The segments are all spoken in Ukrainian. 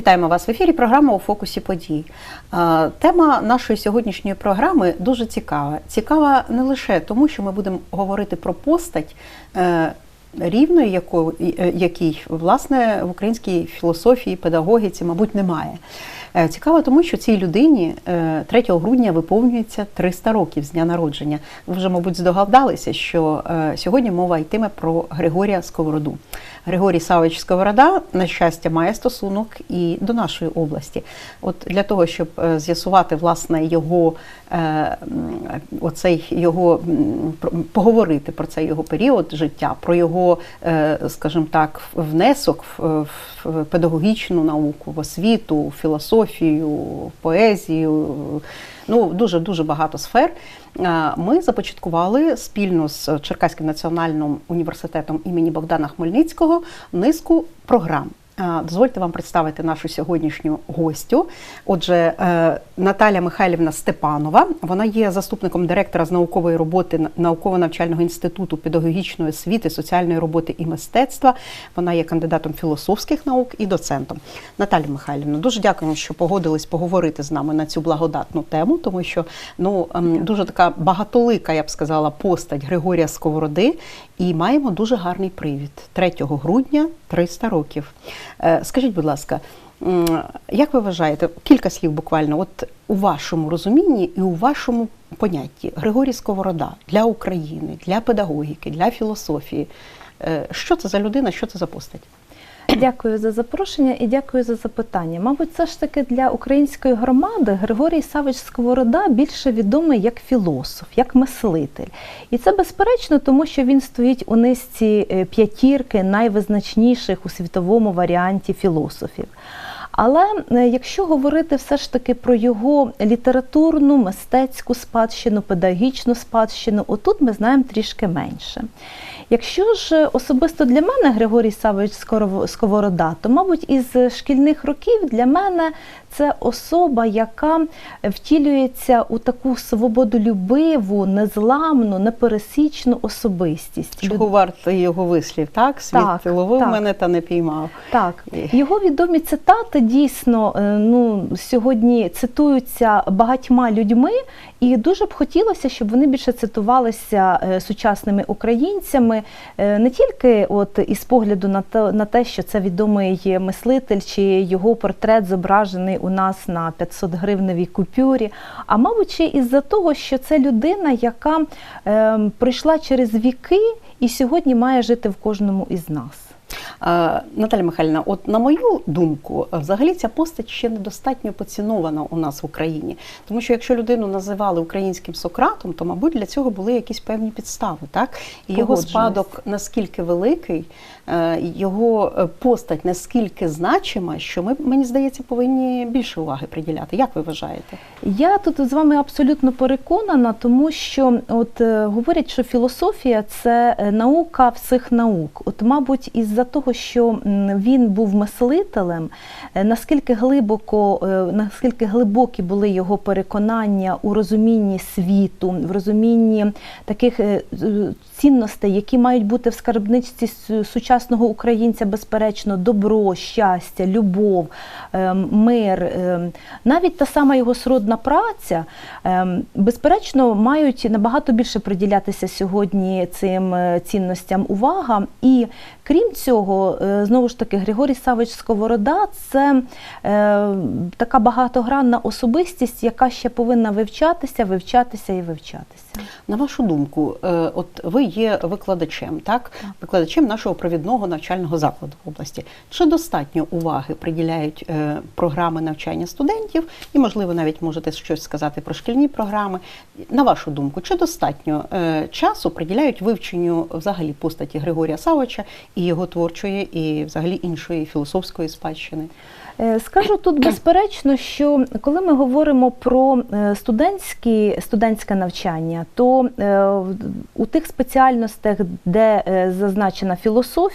Вітаємо вас в ефірі. Програма у фокусі подій. Е, Тема нашої сьогоднішньої програми дуже цікава. Цікава не лише тому, що ми будемо говорити про постать. Е, Рівної, яко- е, якій власне в українській філософії, педагогіці, мабуть, немає. Е, Цікаво, тому що цій людині е, 3 грудня виповнюється 300 років з дня народження. Ви вже, мабуть, здогадалися, що е, сьогодні мова йтиме про Григорія Сковороду. Григорій Савич Сковорода, на щастя, має стосунок і до нашої області. От для того, щоб е, з'ясувати власне його е, оцей його поговорити про цей його період життя, про його, е, скажімо так, внесок в, в педагогічну науку, в освіту, в філософію, в поезію. Ну, дуже дуже багато сфер. Е, Ми започаткували спільно з Черкаським національним університетом імені Богдана Хмельницького низку програм. Дозвольте вам представити нашу сьогоднішню гостю. Отже, е, Наталя Михайлівна Степанова. Вона є заступником директора з наукової роботи науково-навчального інституту педагогічної освіти, соціальної роботи і мистецтва. Вона є кандидатом філософських наук і доцентом. Наталя Михайлівна, дуже дякуємо, що погодились поговорити з нами на цю благодатну тему, тому що ну ем, дуже така багатолика, я б сказала, постать Григорія Сковороди. І маємо дуже гарний привід 3 грудня 300 років. Е, Скажіть, будь ласка, як ви вважаєте, кілька слів буквально, от у вашому розумінні і у вашому понятті Григорій Сковорода для України, для педагогіки, для філософії. е, Що це за людина, що це за постать? Дякую за запрошення і дякую за запитання. Мабуть, все ж таки для української громади Григорій Савич Сковорода більше відомий як філософ, як мислитель. І це безперечно, тому що він стоїть у низці е, п'ятірки найвизначніших у світовому варіанті філософів. Але е, якщо говорити все ж таки про його літературну, мистецьку спадщину, педагогічну спадщину, отут ми знаємо трішки менше. Якщо ж особисто для мене Григорій Скоров- Сковорода, то, мабуть, із шкільних років для мене це особа, яка втілюється у таку свободолюбиву, незламну, непересічну особистість. Чого вартий його вислів? Так, світ Так, ловив так. мене та не піймав. Так, його відомі цитати дійсно е, ну, сьогодні цитуються багатьма людьми, і дуже б хотілося, щоб вони більше цитувалися е, сучасними українцями, е, не тільки от із погляду на те, на те, що це відомий мислитель, чи його портрет зображений у нас на 500 гривневій купюрі, а мабуть, ще із-за того, що це людина, яка е, пройшла через віки і сьогодні має жити в кожному із нас. Е, Наталя Михайлівна, от на мою думку, е, взагалі ця постать ще недостатньо поцінована у нас в Україні. Тому що якщо людину називали українським Сократом, то, мабуть, для цього були якісь певні підстави, так? І його спадок наскільки великий, його е, постать наскільки значима, що ми, мені здається, повинні більше уваги приділяти. Як ви вважаєте? Я тут з вами абсолютно переконана, тому що от е, говорять, що філософія це е, наука всіх наук. От, мабуть, із-за того, що він був мислителем, е, наскільки глибоко, е, наскільки глибокі були його переконання у розумінні світу, в розумінні таких е, цінностей, які мають бути в скарбничці с- сучасного українця, безперечно, добро, щастя, любов, е, мир, е, навіть та сама його сродна праця, е, безперечно, мають набагато більше приділятися сьогодні цим е, цінностям увага. І крім цього, е, знову ж таки, Григорій Савич Сковорода це е, така багатогранна особистість, яка ще повинна вивчатися, вивчатися і вивчатися. На вашу думку, от ви є викладачем, так? Викладачем нашого провідного навчального закладу в області. Чи достатньо уваги приділяють е, програми навчання студентів, і, можливо, навіть можете щось сказати про шкільні програми. На вашу думку, чи достатньо е, часу приділяють вивченню взагалі постаті Григорія Савича і його творчої, і взагалі іншої філософської спадщини? Е, Скажу тут безперечно, що коли ми говоримо про е, студентські, студентське навчання, то е, у тих спеціальностях, де зазначена філософія,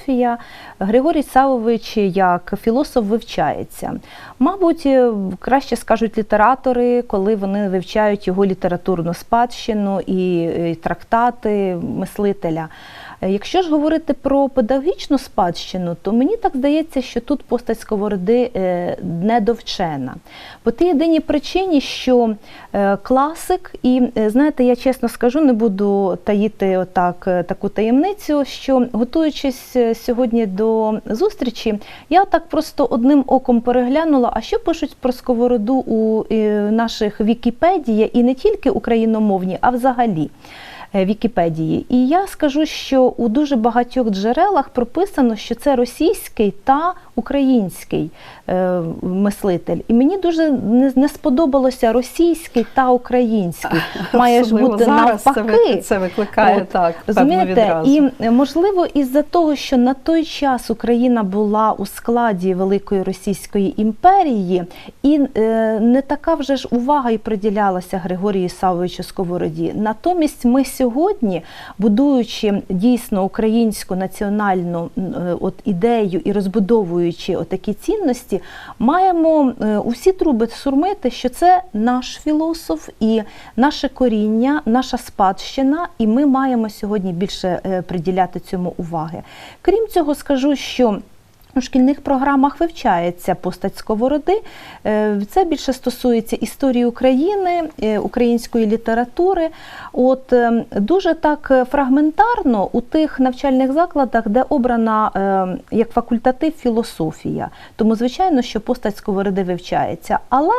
Григорій Савович як філософ вивчається. Мабуть, е, краще скажуть літератори, коли вони вивчають його літературну спадщину і е, трактати мислителя. Е, Якщо ж говорити про педагогічну спадщину, то мені так здається, що тут постать Сковороди е, недовчена. По тій єдиній причині, що е, класик, і знаєте, я чесно скажу, не буду таїти отак таку таємницю, що готуючись сьогодні до зустрічі, я так просто одним оком переглянула, а що пишуть про сковороду у наших Вікіпедії, і не тільки україномовні, а взагалі. Е, Вікіпедії. І я скажу, що у дуже багатьох джерелах прописано, що це російський та український е, мислитель. І мені дуже не, не сподобалося російський та український. Має ж бути зараз навпаки. це викликає От, так, Розумієте, відразу. і е, можливо, із-за того, що на той час Україна була у складі Великої Російської імперії, і е, не така вже ж увага і приділялася Григорію Савовичу Сковороді. Натомість ми сьогодні, будуючи дійсно українську національну е, от ідею і розбудовуючи отакі цінності, маємо е, усі труби сурмити, що це наш філософ і наше коріння, наша спадщина, і ми маємо сьогодні більше е, приділяти цьому уваги. Крім цього, скажу, що у шкільних програмах вивчається постать сковороди. Е, Це більше стосується історії України, е, української літератури. От е, дуже так фрагментарно у тих навчальних закладах, де обрана е, як факультатив філософія. Тому, звичайно, що постать сковороди вивчається. Але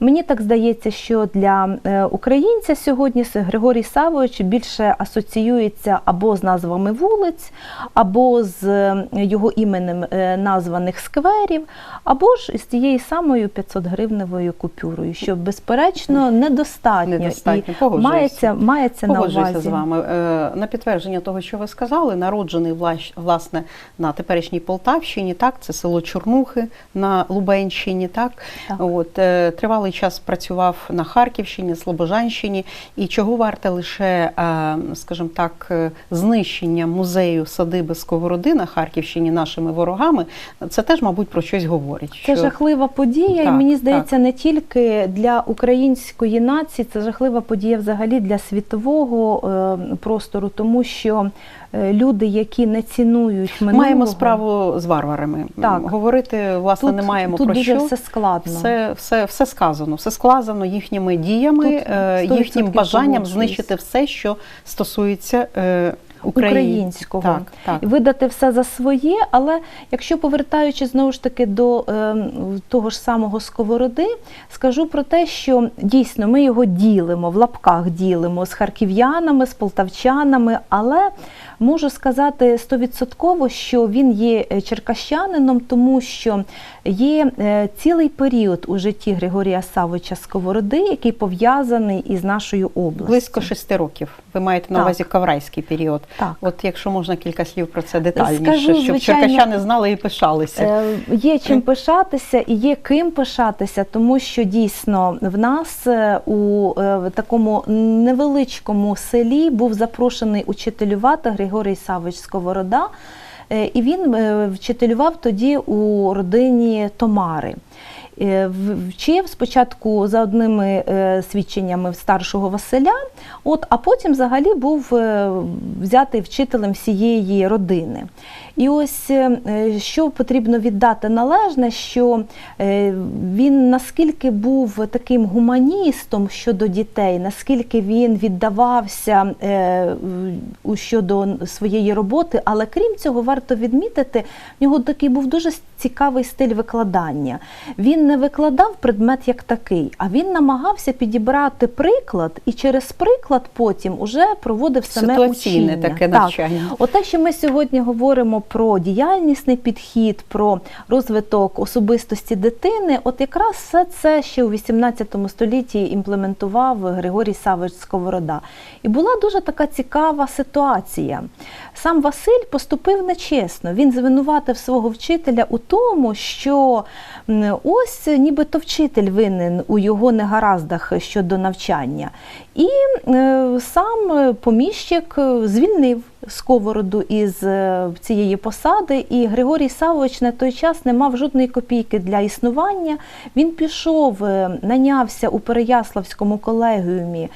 мені так здається, що для е, українця сьогодні Григорій Савович більше асоціюється або з назвами вулиць, або з е, його іменем названих скверів, або ж із тією самою 500 гривневою купюрою, що безперечно недостатньо, Недостатньо, і мається, мається на увазі. з вами. Е, На підтвердження того, що ви сказали, народжений власне на теперішній Полтавщині, так, це село Чорнухи на Лубенщині, так. Так. От, е, тривалий час працював на Харківщині, Слобожанщині. І чого варте лише, е, скажімо так, знищення музею садиби Сковороди на Харківщині нашими ворогами, це теж, мабуть, про щось говорить. Це що- жахлива подія, і Так, мені так. здається, не тільки для української нації, це жахлива подія взагалі для світового е, простору, тому що е, люди, які не цінують минулого, Маємо справу з варварами. Так. Говорити, власне, тут, не маємо тут про дуже що. все складно. Все, все, все сказано. Все сказано їхніми діями, Тут е, 100% їхнім бажанням знищити все, що стосується е, українського Так, так. видати все за своє. Але якщо повертаючись знову ж таки до е, того ж самого сковороди, скажу про те, що дійсно ми його ділимо в лапках ділимо з харків'янами, з полтавчанами, але можу сказати стовідсотково, що він є е, черкащанином, тому що є е, цілий період у житті Григорія Савича Сковороди, який пов'язаний із нашою областю. Близько шести років. Ви маєте на Так. увазі каврайський період. Так. От якщо можна кілька слів про це детальніше, Скажу, щоб звичайно, черкащани знали і пишалися. Е, Є чим пишатися і є ким пишатися, тому що дійсно в нас е, у е, такому невеличкому селі був запрошений учителювати Григорій Савич Сковорода, і він вчителював тоді у родині Томари. Е, Вчив спочатку за одними е, свідченнями старшого Василя, от, а потім взагалі був е, взятий вчителем всієї родини. І ось що потрібно віддати належне, що він наскільки був таким гуманістом щодо дітей, наскільки він віддавався щодо своєї роботи, але крім цього, варто відмітити, в нього такий був дуже цікавий стиль викладання. Він не викладав предмет як такий, а він намагався підібрати приклад і через приклад потім уже проводив саме учіння. таке Так. навчання. Оте, що ми сьогодні говоримо про діяльнісний підхід, про розвиток особистості дитини, от якраз все це ще у 18 столітті імплементував Григорій Савич Сковорода. І була дуже така цікава ситуація. Сам Василь поступив нечесно. Він звинуватив свого вчителя у тому, що м, ось нібито вчитель винен у його негараздах щодо навчання. І е, сам е, поміщик е, звільнив сковороду із е, цієї посади, і Григорій Савович на той час не мав жодної копійки для існування. Він пішов, е, нанявся у Переяславському колегіумі,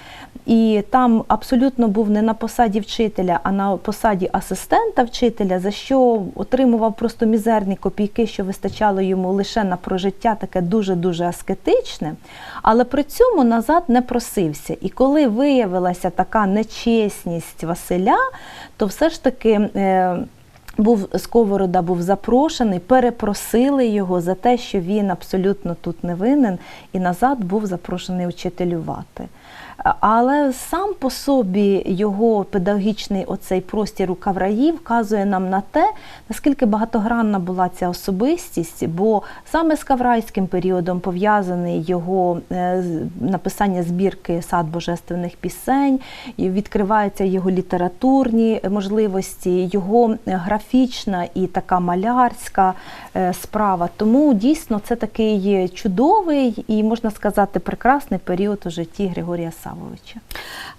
і там абсолютно був не на посаді вчителя, а на посаді асистента вчителя, за що отримував просто мізерні копійки, що вистачало йому лише на прожиття, таке дуже-дуже аскетичне. Але при цьому назад не просився. І коли виявилася така нечесність Василя, то все ж таки. Е, був Сковорода був запрошений, перепросили його за те, що він абсолютно тут не винен, і назад був запрошений вчителювати. Але сам по собі його педагогічний оцей простір у Кавраї вказує нам на те, наскільки багатогранна була ця особистість, бо саме з каврайським періодом пов'язаний його е, написання збірки сад божественних пісень, відкриваються його літературні можливості, його графічна і така малярська е, справа. Тому дійсно це такий чудовий і можна сказати прекрасний період у житті Григорія Савовича.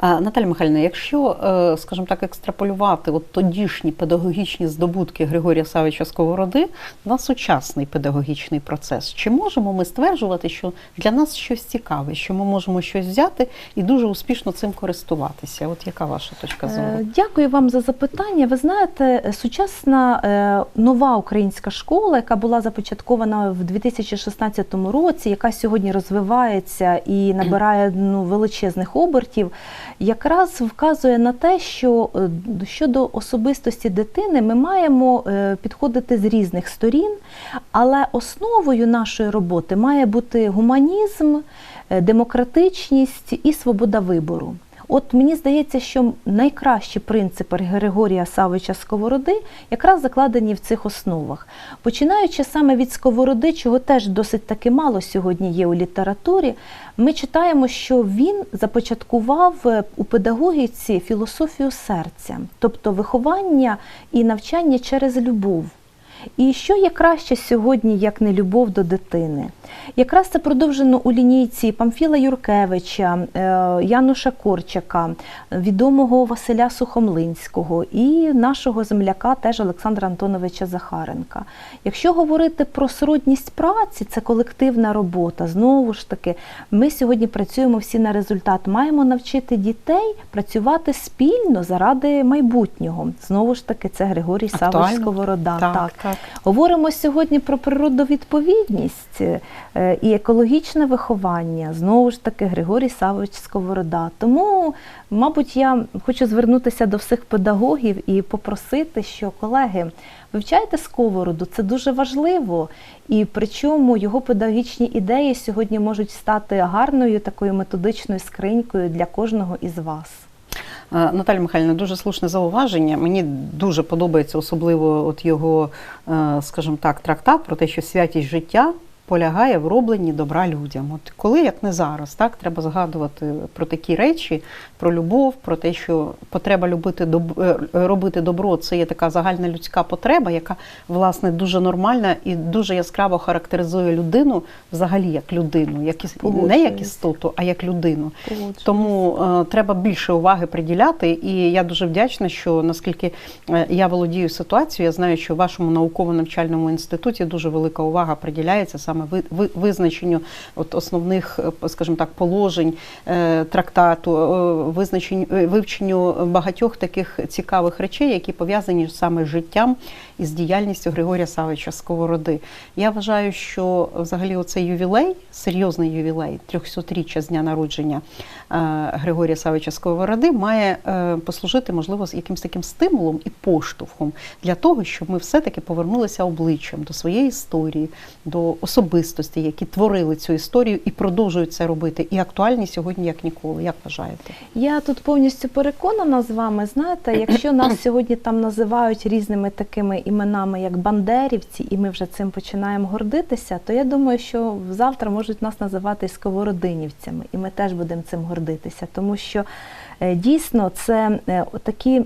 Наталя Михайлівна, якщо, е, скажімо так, екстраполювати от тодішні педагогічні здобутки Григорія Савича Сковороди на сучасний педагогічний процес, чи можемо ми стверджувати, що для нас щось цікаве, що ми можемо щось взяти і дуже успішно цим користуватися? От яка ваша точка зору? Е, Дякую вам за запитання. Ви знаєте, е, сучасна е, нова українська школа, яка була започаткована в 2016 році, яка сьогодні розвивається і набирає ну, величезних обертів, якраз вказує на те, що е, щодо особистості дитини ми маємо е, підходити з різних сторін, але основою нашої роботи має бути гуманізм, демократичність і свобода вибору. От мені здається, що найкращі принципи Григорія Савича Сковороди якраз закладені в цих основах. Починаючи саме від Сковороди, чого теж досить таки мало сьогодні є у літературі, ми читаємо, що він започаткував е, у педагогіці філософію серця, тобто виховання і навчання через любов. І що є краще сьогодні, як не любов до дитини? Якраз це продовжено у лінійці Памфіла Юркевича, е, Януша Корчака, відомого Василя Сухомлинського і нашого земляка теж Олександра Антоновича Захаренка. Якщо говорити про сродність праці, це колективна робота. Знову ж таки, ми сьогодні працюємо всі на результат. Маємо навчити дітей працювати спільно заради майбутнього. Знову ж таки, це Григорій Савич. Сковорода. Так, так. Говоримо сьогодні про природовідповідність е, і екологічне виховання. Знову ж таки, Григорій Савович Сковорода. Тому, мабуть, я хочу звернутися до всіх педагогів і попросити, що колеги, вивчайте сковороду, це дуже важливо. І причому його педагогічні ідеї сьогодні можуть стати гарною такою методичною скринькою для кожного із вас. Е, Наталя Михайлівна, дуже слушне зауваження. Мені дуже подобається особливо от його, е, скажімо так, трактат про те, що святість життя полягає в робленні добра людям. От коли, як не зараз, так треба згадувати про такі речі, про любов, про те, що потреба любити доб- е, робити добро це є така загальна людська потреба, яка власне дуже нормальна і дуже яскраво характеризує людину взагалі як людину, як іс- не як істоту, а як людину. Тому е, треба більше уваги приділяти. І я дуже вдячна, що наскільки е, я володію ситуацією, я знаю, що в вашому науково-навчальному інституті дуже велика увага приділяється саме ви- визначенню от основних, е, скажімо так, положень е, трактату, е, визначенню вивченню багатьох таких цікавих речей, які пов'язані саме з життям і з діяльністю Григорія Савича Сковороди. Я вважаю, що взагалі оцей ювілей, серйозний ювілей, 300-річчя з дня народження Григорія Савича Сковороди, має послужити, можливо, якимось таким стимулом і поштовхом для того, щоб ми все-таки повернулися обличчям до своєї історії, до особистостей, які творили цю історію і продовжують це робити. І актуальні сьогодні як ніколи. Як вважаєте? Я тут повністю переконана з вами. Знаєте, якщо нас сьогодні там називають різними такими іменами, як бандерівці, і ми вже цим починаємо гордитися, то я думаю, що завтра можуть нас називати сковородинівцями, і ми теж будемо цим гордитися, тому що Дійсно, це е, такі,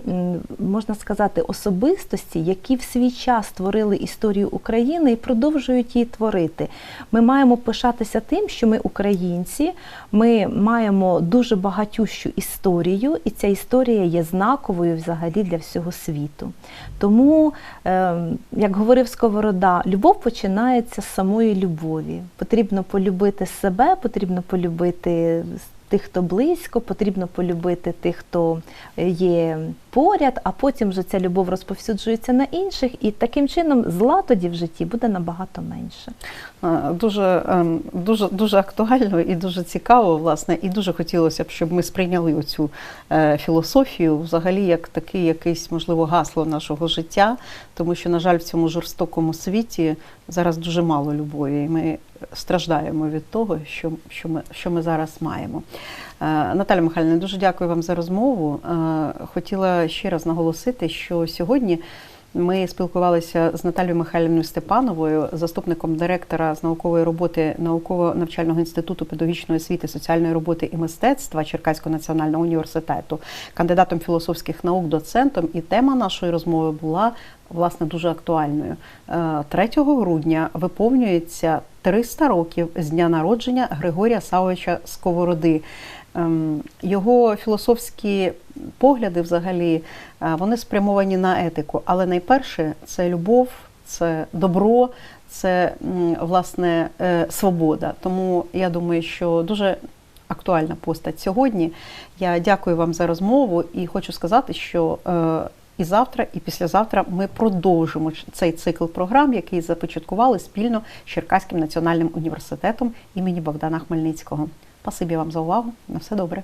можна сказати, особистості, які в свій час створили історію України і продовжують її творити. Ми маємо пишатися тим, що ми українці, ми маємо дуже багатющу історію, і ця історія є знаковою взагалі для всього світу. Тому, е, як говорив Сковорода, любов починається з самої любові. Потрібно полюбити себе, потрібно полюбити тих, хто близько, потрібно полюбити тих, хто е, є поряд, а потім вже ця любов розповсюджується на інших, і таким чином зла тоді в житті буде набагато менше. Дуже, ем, дуже, дуже актуально і дуже цікаво, власне, і дуже хотілося б, щоб ми сприйняли оцю е, філософію взагалі як такий якийсь, можливо, гасло нашого життя, тому що, на жаль, в цьому жорстокому світі зараз дуже мало любові, і ми страждаємо від того, що, що, ми, що ми зараз маємо. Е, Наталя Михайлівна, дуже дякую вам за розмову. Е, Хотіла ще раз наголосити, що сьогодні. Ми спілкувалися з Наталією Михайлівною Степановою, заступником директора з наукової роботи науково-навчального інституту педагогічної освіти, соціальної роботи і мистецтва Черкаського національного університету, кандидатом філософських наук, доцентом. І тема нашої розмови була власне дуже актуальною. Е, 3 грудня виповнюється 300 років з дня народження Григорія Савовича Сковороди. Ем, Його філософські погляди, взагалі, е, вони спрямовані на етику, але найперше це любов, це добро, це власне е, свобода. Тому я думаю, що дуже актуальна постать сьогодні. Я дякую вам за розмову і хочу сказати, що е, і завтра, і післязавтра ми продовжимо цей цикл програм, який започаткували спільно з Черкаським національним університетом імені Богдана Хмельницького. Спасибі вам за увагу. На все добре.